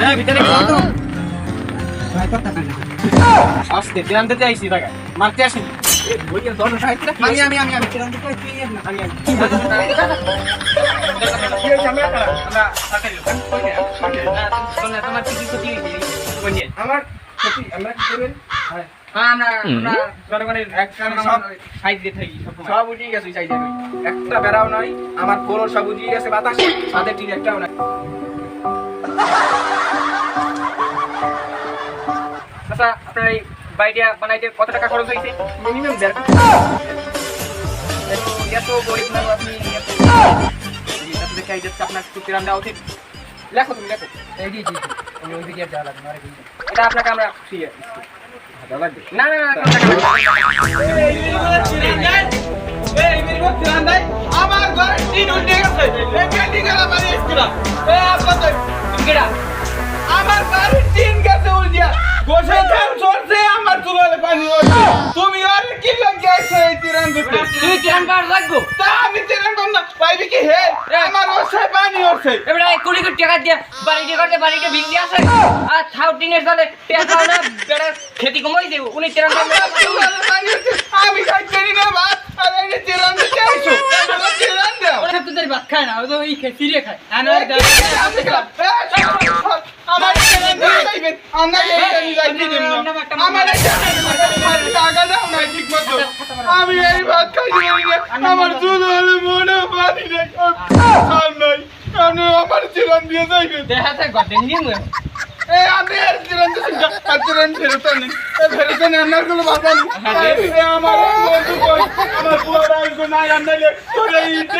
হ্যাঁ ভিতরে আসতে দিতে আইছি টাকা মারতে আসেনি। আমি আমি আমি আমি। আমরা আমরা কি করবেন হ্যাঁ আমরা একটা বেড়াও নাই আমার ফোনও সব উঠিয়ে গেছে বাতাস সাথে ঠিক একটাও নাই। আচ্ছা আপনার এই বাড়িটা বানাইতে কত টাকা খরচ হয়েছে মিনিমাম দেড় এত গরিব আপনি এত এত দেখে যাচ্ছে আপনার একটু কিরাম দেওয়া উচিত লেখো তুমি লেখো। এই জি জি জি। ওই ওই দিকে যাওয়া লাগবে না, আরেক দিকে। এটা আপনাকে আমরা ফ্রি না না না আমার ঘরে উঠে গেছে। আমার বাড়ির উল্টিয়া গোসে ধান সরছে আমার চুলালে পানি হচ্ছে তুমি আর কি লাগিয়ে আইছো এই তিরান দিতে তুই কিরাম বার লাগবো তা আমি তিরান কম না পাইবি কি হে আমার ওসায় পানি হচ্ছে এবারে কুড়ি কোটি টাকা দিয়ে বাড়িটি করতে বাড়িটি ভিঙ্গি আসে আর থাউ টিনের জলে টাকা না বেড়া খেতি কমাই দেব উনি কিরাম বার পানি হচ্ছে আমি খাইতে না ভাত আর এই তিরান দিতে আইছো তিরান দাও ওরা তো তোর ভাত খায় না ও তো খায় আমার তিরান দিয়ে যাইবেন। আমরা এই যাইতে দিন না আমার টাকা দাও না ঠিক মতো। আমি এই ভাত খাইতে পারি না। আমার চুল হলে মনে পানি নেই আর নাই। আপনি আমার চিরন দিয়ে যাইবেন। দেখাতে গডেন নিয়ে মুয়ে এই আমি আর চিরন দিয়ে আর চিরন ফেরত নেই ফেরত নেই আমার কোনো বাধা নেই। আমার বন্ধু কই আমার পুরো রাইজ না আনলে তোরে ইতেই